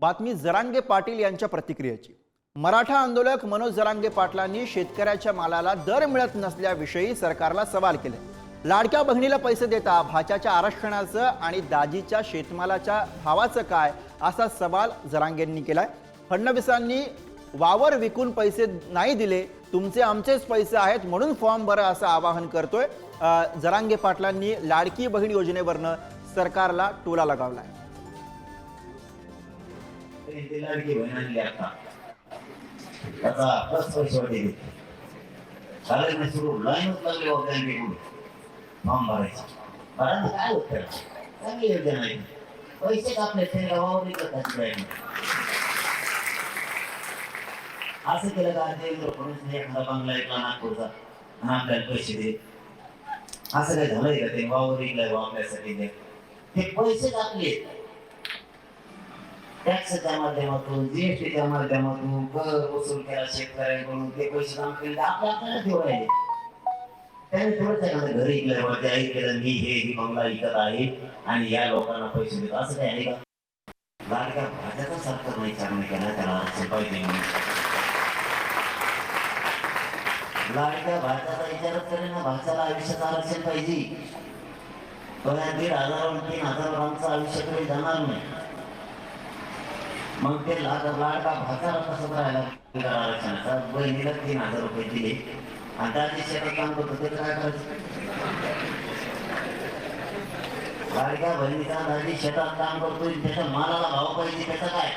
बातमी जरांगे पाटील यांच्या प्रतिक्रियेची. मराठा आंदोलक मनोज जरांगे पाटलांनी शेतकऱ्याच्या मालाला दर मिळत नसल्याविषयी सरकारला सवाल केले. लाडक्या बहिणीला पैसे देता भाच्याच्या आरक्षणाचं आणि दाजीच्या शेतमालाच्या भावाचं काय असा सवाल जरांगेंनी केलाय. फडणवीसांनी वावर विकून पैसे नाही दिले तुमचे आमचेच पैसे आहेत म्हणून फॉर्म भरा असं आवाहन करतोय. जरांगे पाटलांनी लाडकी बहीण योजनेवरनं सरकारला टोला लगावलाय. ते लाडकी बहीण आणली आता त्याचा नाही सुरू लाईनच फॉर्म भरायचा काय होत चांगली योजना पैसे कापले ते असं केलं का देवेंद्र एखादा बंगला ऐकला नागपूरचा आणि आपल्याला पैसे दे असं काय झालंय का ते वावर विकलाय बा आपल्यासाठी ते पैसे कापले टॅक्सच्या माध्यमातून जीएसटीच्या माध्यमातून कर वसूल केला शेतकऱ्यांकडून ते पैसे जमा केले आपल्या आपल्याला ठेवायचे त्याने थोडं एखादं घर ऐकलंय बा ते ऐकलं मी हे ही बंगला विकत आहे आणि या लोकांना पैसे देतो असं काही आहे का लाडक्या भाज्याचा सरकार नाही चालना केला त्याला शिपाई पाहिजे लाडक्या भाज्याचा विचारच करेन ना भाज्याला आयुष्याचं आरक्षण पाहिजे पण दीड हजार तीन हजार आमचं आयुष्य काही जाणार नाही मग ते लाड लाडका भाताला कसं करायला लागला? आरक्षणाचा बहिणीला तीन हजार रुपये दिले. आणि त्याची शेतात काम करतो ते काय करायचं? लाडक्या बहिणीचा दादी शेतात काम करतोय त्याच्या मालाला भाव पाहिजे त्याचा काय?